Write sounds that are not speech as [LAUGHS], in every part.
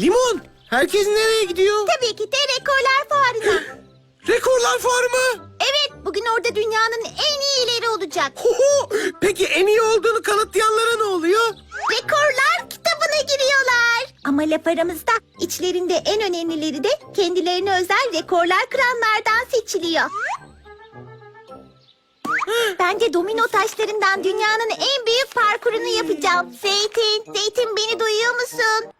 Limon, herkes nereye gidiyor? Tabii ki de rekorlar fuarına. [GASPS] Rekorlar fuarı mı? Evet, bugün orada dünyanın en iyileri olacak. Huhu! Peki en iyi olduğunu kanıtlayanlara ne oluyor? Rekorlar kitabına giriyorlar. Ama laf aramızda içlerinde en önemlileri de kendilerine özel rekorlar kıranlardan seçiliyor. Ben de domino taşlarından dünyanın en büyük parkurunu yapacağım. Zeytin, Zeytin beni duyuyor musun?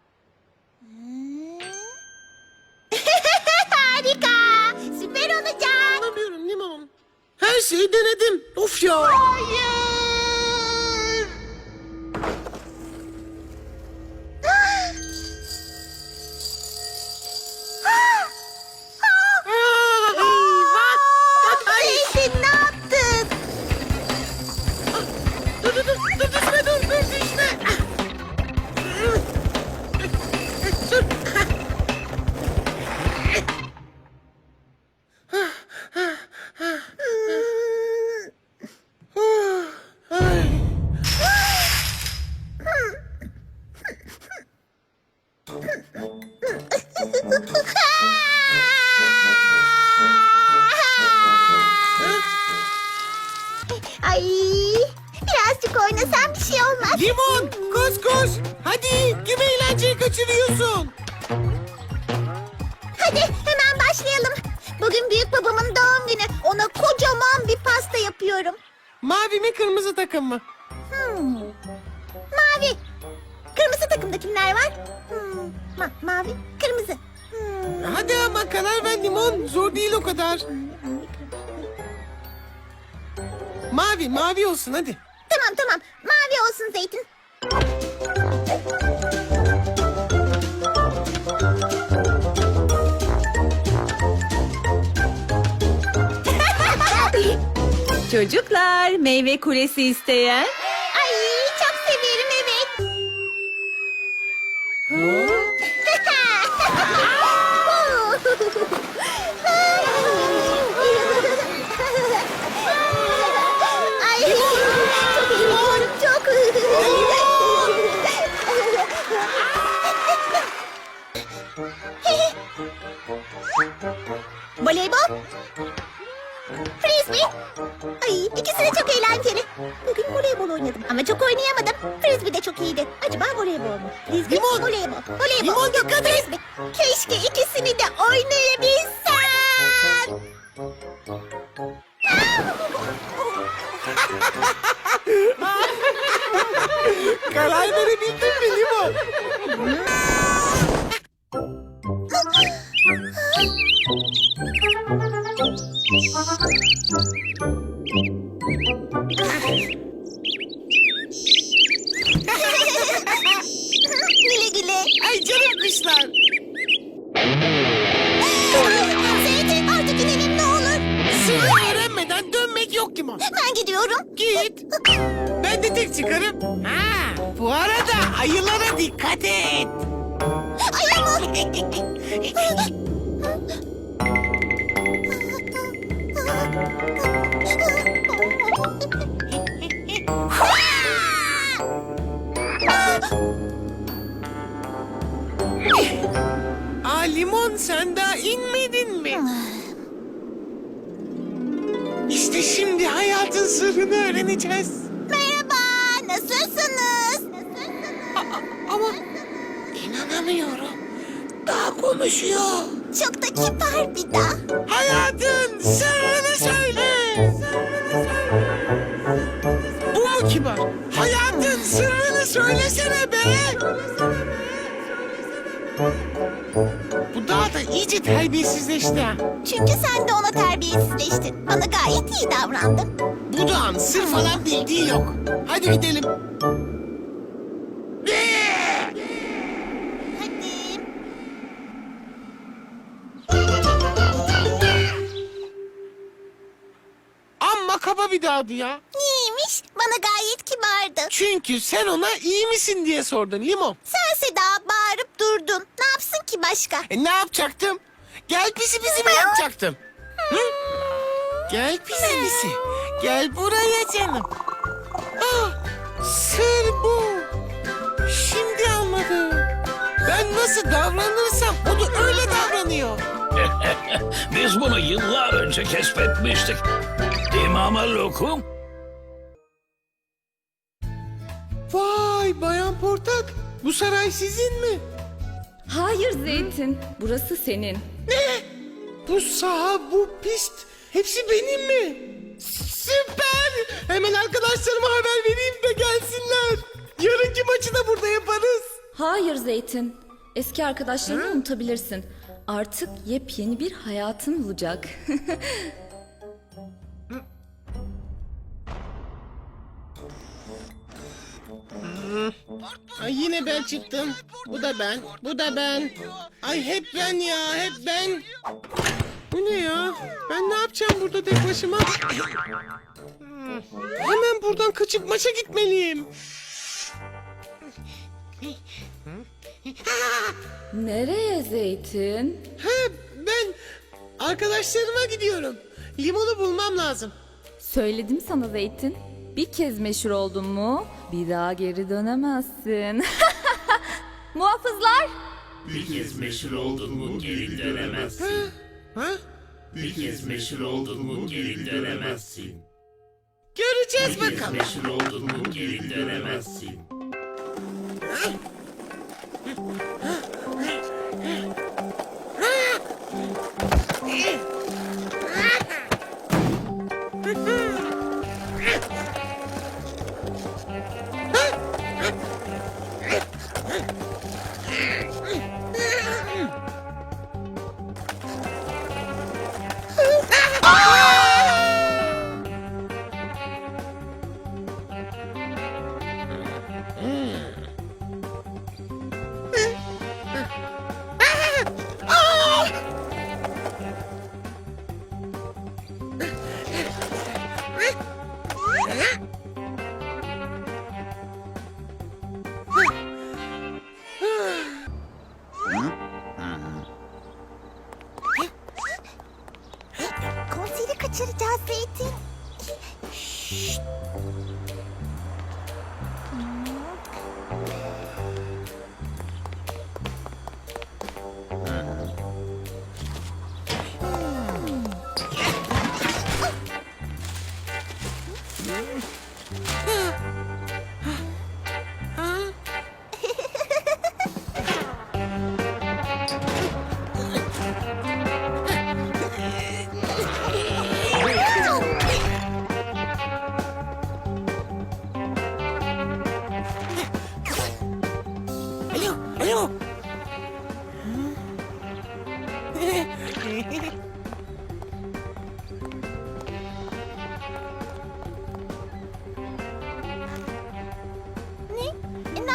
[LAUGHS] Harika, süper olacak. Anlamıyorum Limon. Her şeyi denedim. Of ya. Hayır. [LAUGHS] Ay, birazcık oynasam bir şey olmaz. Limon koş koş. Hadi kim eğlenceyi kaçırıyorsun? Hadi hemen başlayalım. Bugün büyük babamın doğum günü. Ona kocaman bir pasta yapıyorum. Mavi mi kırmızı takım mı? Hmm. Mavi. Kırmızı takımda kimler var? Hmm. Ma- mavi, kırmızı. Hmm. Hadi ama karar ver Limon. Zor değil o kadar. Mavi mavi olsun hadi. Tamam tamam. Mavi olsun Zeytin. Çocuklar meyve kulesi isteyen. Ama çok oynayamadım. Frisbee de çok iyiydi. Acaba voleybol mu? Frisbee, Limon. voleybol, voleybol. Limon, dikkat et. Keşke ikisini de oynayabilsem. [LAUGHS] Karar verebildin mi Limon? [LAUGHS] Ben de tek çıkarım. Ha, bu arada ayılara dikkat et. Ay ama. Aa Limon sen daha inmedin sırrını öğreneceğiz. Merhaba, nasılsınız? A- ama inanamıyorum. Daha konuşuyor. Çok da kibar bir daha. Hayatın sırrını söyle. Bu mu kibar? Hayatın sırrını söylesene be. Bu daha da iyice terbiyesizleşti ha. Çünkü sen de ona terbiyesizleştin. Bana gayet iyi davrandın. Bu dağın sır falan bildiği yok. Hadi gidelim. Hadi. Amma kaba bir dağdı ya. Niyeymiş? Bana gayet kibardı. Çünkü sen ona iyi misin diye sordun Limon. Sense daha bağırıp durdun. Ne yapsın ki başka? E ne yapacaktım? Gel pisi pisi mi yapacaktım? Hı? Gel pislisi. Gel buraya canım. Ah, sır bu. Şimdi anladım. Ben nasıl davranırsam o da öyle davranıyor. [LAUGHS] Biz bunu yıllar önce keşfetmiştik. Değil mi ama Lokum? Vay Bayan Portak. Bu saray sizin mi? Hayır Zeytin, burası senin. Ne? Bu saha, bu pist hepsi benim mi? Süper! Hemen arkadaşlarıma haber vereyim de gelsinler. Yarınki maçı da burada yaparız. Hayır Zeytin. Eski arkadaşlarını unutabilirsin. Artık yepyeni bir hayatın olacak. [LAUGHS] Ay yine ben çıktım. Bu da ben. Bu da ben. Ay hep ben ya, hep ben. Bu ne ya? Ben ne yapacağım burada tek başıma? Hmm, Hemen buradan kaçıp maça gitmeliyim. Nereye Zeytin? Ha, ben arkadaşlarıma gidiyorum. Limonu bulmam lazım. Söyledim sana Zeytin. Bir kez meşhur oldun mu bir daha geri dönemezsin. [LAUGHS] Muhafızlar! Bir kez meşhur oldun mu geri dönemezsin. Ha? Bir kez meşhur oldun mu geri dönemezsin. Göreceğiz Bir kez bakalım. meşhur oldun mu geri dönemezsin.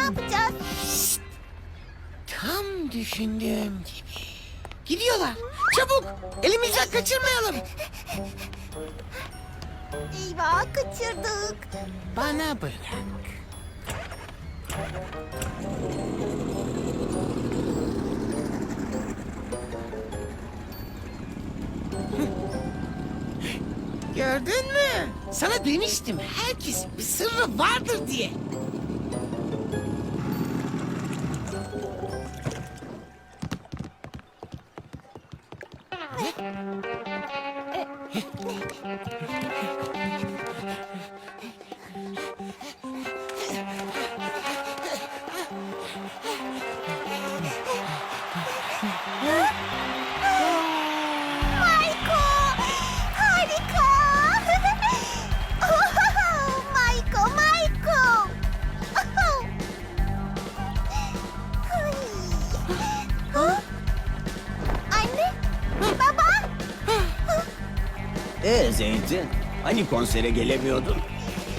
Yapacağız? Tam düşündüğüm gibi. Gidiyorlar. Çabuk. Elimizden kaçırmayalım. Eyvah kaçırdık. Bana bırak. Gördün mü? Sana demiştim herkesin bir sırrı vardır diye. Ee Zeytin, hani konsere gelemiyordun?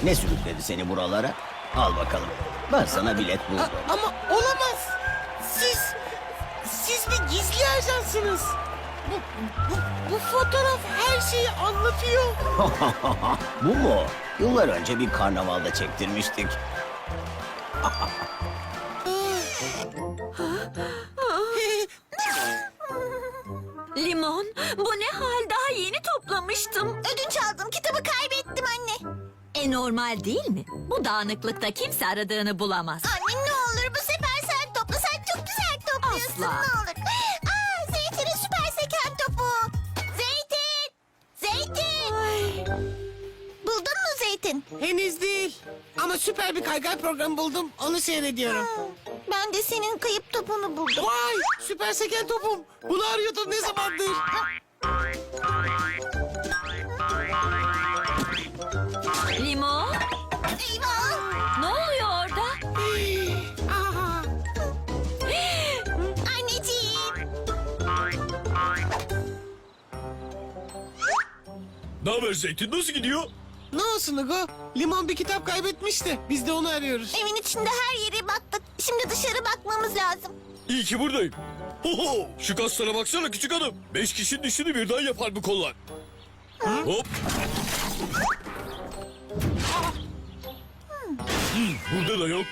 Ne sürükledi seni buralara? Al bakalım. Ben sana bilet A- buldum. ama olamaz. Siz, siz bir gizli ajansınız. Bu, bu, bu fotoğraf her şeyi anlatıyor. [LAUGHS] Bu mu? Yıllar önce bir karnavalda çektirmiştik. [LAUGHS] bu ne hal daha yeni toplamış almıştım. Ödünç aldım. Kitabı kaybettim anne. E normal değil mi? Bu dağınıklıkta kimse aradığını bulamaz. Anne ne olur bu sefer sen topla. Sen çok güzel topluyorsun Asla. ne olur. Aa Zeytin'in süper seken topu. Zeytin! Zeytin! Buldun mu Zeytin? Henüz değil. Ama süper bir kaygay programı buldum. Onu seyrediyorum. Ben de senin kayıp topunu buldum. Vay süper seken topum. Bunu arıyordum ne zamandır. Haber Zeytin nasıl gidiyor? Ne olsun Hugo? Limon bir kitap kaybetmişti. Biz de onu arıyoruz. Evin içinde her yere baktık. Şimdi dışarı bakmamız lazım. İyi ki buradayım. Hoho, şu kaslara baksana küçük hanım. Beş kişinin işini birden yapar bu kollar. Hop. Hmm, burada da yok.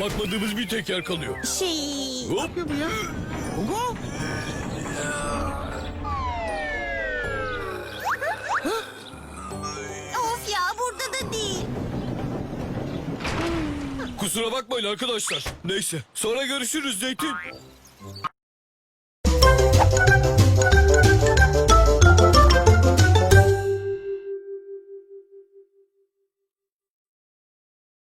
Bakmadığımız bir tek yer kalıyor. Şey... Hop. Ne bu ya? Hugo? Kusura bakmayın arkadaşlar. Neyse sonra görüşürüz Zeytin.